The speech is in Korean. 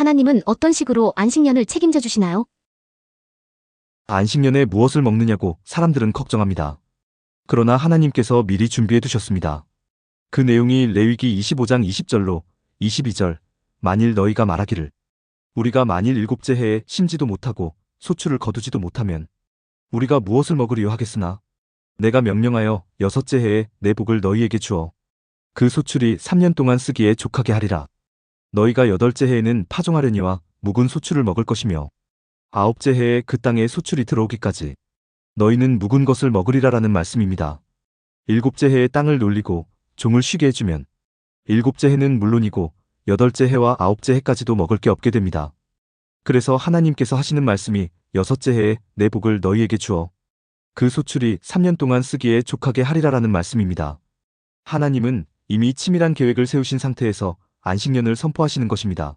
하나님은 어떤 식으로 안식년을 책임져 주시나요? 안식년에 무엇을 먹느냐고 사람들은 걱정합니다. 그러나 하나님께서 미리 준비해 두셨습니다. 그 내용이 레위기 25장 20절로 22절 만일 너희가 말하기를 우리가 만일 일곱째 해에 심지도 못하고 소출을 거두지도 못하면 우리가 무엇을 먹으리요 하겠으나 내가 명령하여 여섯째 해에 내 복을 너희에게 주어 그 소출이 3년 동안 쓰기에 족하게 하리라. 너희가 여덟째 해에는 파종하려니와 묵은 소출을 먹을 것이며 아홉째 해에 그 땅에 소출이 들어오기까지 너희는 묵은 것을 먹으리라라는 말씀입니다. 일곱째 해에 땅을 놀리고 종을 쉬게 해주면 일곱째 해는 물론이고 여덟째 해와 아홉째 해까지도 먹을 게 없게 됩니다. 그래서 하나님께서 하시는 말씀이 여섯째 해에 내 복을 너희에게 주어 그 소출이 3년 동안 쓰기에 족하게 하리라라는 말씀입니다. 하나님은 이미 치밀한 계획을 세우신 상태에서 안식년을 선포하시는 것입니다.